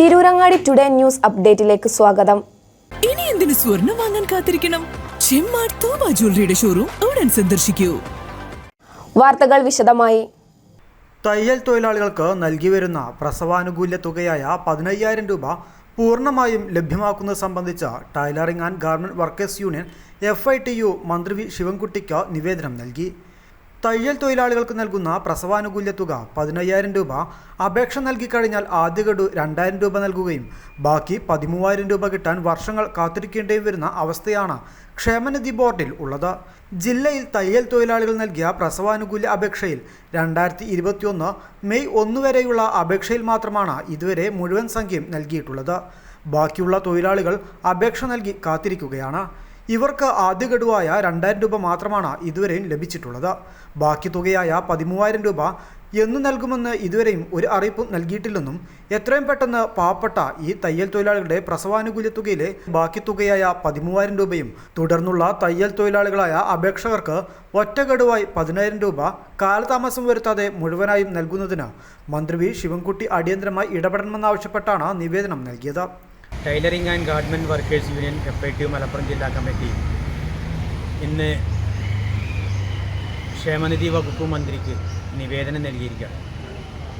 Tirurangadi today news അപ്ഡേറ്റിലേക്ക് സ്വാഗതം. ഇനി എന്തിനു സ്വർണം വാങ്ങാൻ കാത്തിരിക്കണം? ചെമ്മാട് തോമ ജ്വല്ലറിയുടെ ഷോറൂം ഉടൻ സന്ദർശിക്കൂ. വാർത്തകൾ വിശദമായി. തയ്യൽ തൊഴിലാളികൾക്ക് നൽകി വരുന്ന പ്രസവാനുകൂല്യ തുകയായ പതിനയ്യായിരം രൂപ പൂർണമായും ലഭ്യമാക്കുന്നത് സംബന്ധിച്ച tailoring and garment workers union F I T U മന്ത്രി വി ശിവൻകുട്ടിക്ക് നിവേദനം നൽകി. തയ്യൽ തൊഴിലാളികൾക്ക് നൽകുന്ന പ്രസവാനുകൂല്യ തുക പതിനയ്യായിരം രൂപ. അപേക്ഷ നൽകിക്കഴിഞ്ഞാൽ ആദ്യ ഗഡു രണ്ടായിരം രൂപ നൽകുകയും ബാക്കി പതിമൂവായിരം രൂപ കിട്ടാൻ വർഷങ്ങൾ കാത്തിരിക്കേണ്ടിയും വരുന്ന അവസ്ഥയാണ് ക്ഷേമനിധി ബോർഡിൽ ഉള്ളത്. ജില്ലയിൽ തയ്യൽ തൊഴിലാളികൾ നൽകിയ പ്രസവാനുകൂല്യ അപേക്ഷയിൽ രണ്ടായിരത്തി ഇരുപത്തിയൊന്ന് മെയ് ഒന്ന് വരെയുള്ള അപേക്ഷയിൽ മാത്രമാണ് ഇതുവരെ മുഴുവൻ സംഖ്യയും നൽകിയിട്ടുള്ളത്. ബാക്കിയുള്ള തൊഴിലാളികൾ അപേക്ഷ നൽകി കാത്തിരിക്കുകയാണ്. ഇവർക്ക് ആദ്യ ഗഡുവായ രണ്ടായിരം രൂപ മാത്രമാണ് ഇതുവരെയും ലഭിച്ചിട്ടുള്ളത്. ബാക്കി തുകയായ പതിമൂവായിരം രൂപ എന്നു നൽകുമെന്ന് ഇതുവരെയും ഒരു അറിയിപ്പും നൽകിയിട്ടില്ലെന്നും എത്രയും പെട്ടെന്ന് പാവപ്പെട്ട ഈ തയ്യൽ തൊഴിലാളികളുടെ പ്രസവാനുകൂല്യ തുകയിലെ ബാക്കി തുകയായ പതിമൂവായിരം രൂപയും തുടർന്നുള്ള തയ്യൽ തൊഴിലാളികളായ അപേക്ഷകർക്ക് ഒറ്റ ഗഡുവായി പതിനായിരം രൂപ കാലതാമസം വരുത്താതെ മുഴുവനായും നൽകുന്നതിന് മന്ത്രി വി. ശിവൻകുട്ടി അടിയന്തരമായി ഇടപെടണമെന്നാവശ്യപ്പെട്ടാണ് നിവേദനം നൽകിയത്. Tailoring and garment workers union F I T Malappuram ജില്ലാ കമ്മിറ്റി. ഇന്ന് ക്ഷേമനിധി വകുപ്പ് മന്ത്രിക്ക് നിവേദനം നൽകിയിരിക്കുകയാണ്.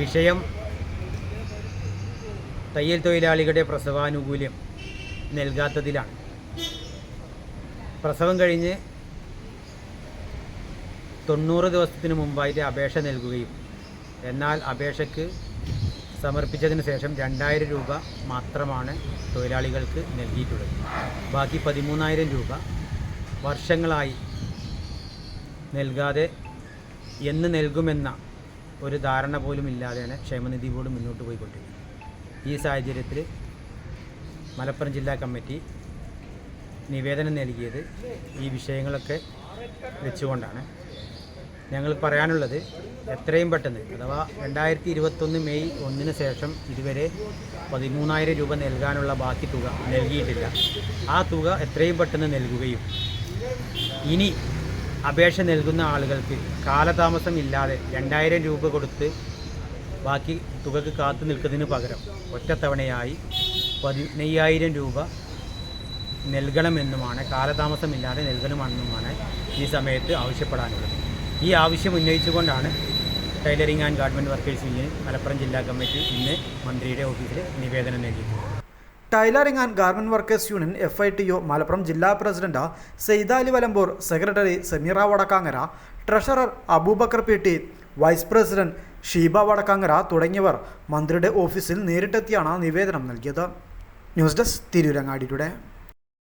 വിഷയം തയ്യൽ തൊഴിലാളികളുടെ പ്രസവാനുകൂല്യം നൽകാത്തതിലാണ്. പ്രസവം കഴിഞ്ഞ് തൊണ്ണൂറ് ദിവസത്തിന് മുമ്പായിട്ട് അപേക്ഷ നൽകുകയും എന്നാൽ അപേക്ഷയ്ക്ക് സമർപ്പിച്ചതിന് ശേഷം രണ്ടായിരം രൂപ മാത്രമാണ് തൊഴിലാളികൾക്ക് നൽകിയിട്ടുള്ളത്. ബാക്കി പതിമൂന്നായിരം രൂപ വർഷങ്ങളായി നൽകാതെ എന്ന് നൽകുമെന്ന ഒരു ധാരണ പോലും ഇല്ലാതെയാണ് ക്ഷേമനിധി ബോർഡ് മുന്നോട്ട് പോയിക്കൊണ്ടിരിക്കുന്നത്. ഈ സാഹചര്യത്തിൽ മലപ്പുറം ജില്ലാ കമ്മിറ്റി നിവേദനം നൽകിയത് ഈ വിഷയങ്ങളൊക്കെ വെച്ചുകൊണ്ടാണ്. ഞങ്ങൾ പറയാനുള്ളത് എത്രയും പെട്ടെന്ന് അഥവാ രണ്ടായിരത്തി ഇരുപത്തൊന്ന് മെയ് ഒന്നിന് ശേഷം ഇതുവരെ പതിമൂന്നായിരം രൂപ നൽകാനുള്ള ബാക്കി തുക നൽകിയിട്ടില്ല. ആ തുക എത്രയും പെട്ടെന്ന് നൽകുകയും ഇനി അപേക്ഷ നൽകുന്ന ആളുകൾക്ക് കാലതാമസം ഇല്ലാതെ രണ്ടായിരം രൂപ കൊടുത്ത് ബാക്കി തുകക്ക് കാത്തു നിൽക്കുന്നതിന് പകരം ഒറ്റത്തവണയായി പതിനയ്യായിരം രൂപ നൽകണമെന്നുമാണ് കാലതാമസമില്ലാതെ നൽകണമെന്നുമാണ് ഈ സമയത്ത് ആവശ്യപ്പെടാനുള്ളത്. ഈ ആവശ്യം ഉന്നയിച്ചുകൊണ്ടാണ് tailoring and garment workers union Malappuram ജില്ലാ കമ്മിറ്റി ഇന്ന് മന്ത്രിയുടെ ഓഫീസിൽ നിവേദനം നൽകിയത്. Tailoring and garment workers union F I T O Malappuram ജില്ലാ president Saithali Valambur secretary Sameera Vadakkangara treasurer Aboobacker P T vice president Sheeba Vadakkangara തുടങ്ങിയവർ മന്ത്രിയുടെ ഓഫീസിൽ നേരിട്ടെത്തിയാണ് നിവേദനം നൽകിയത്. News desk Tirurangadi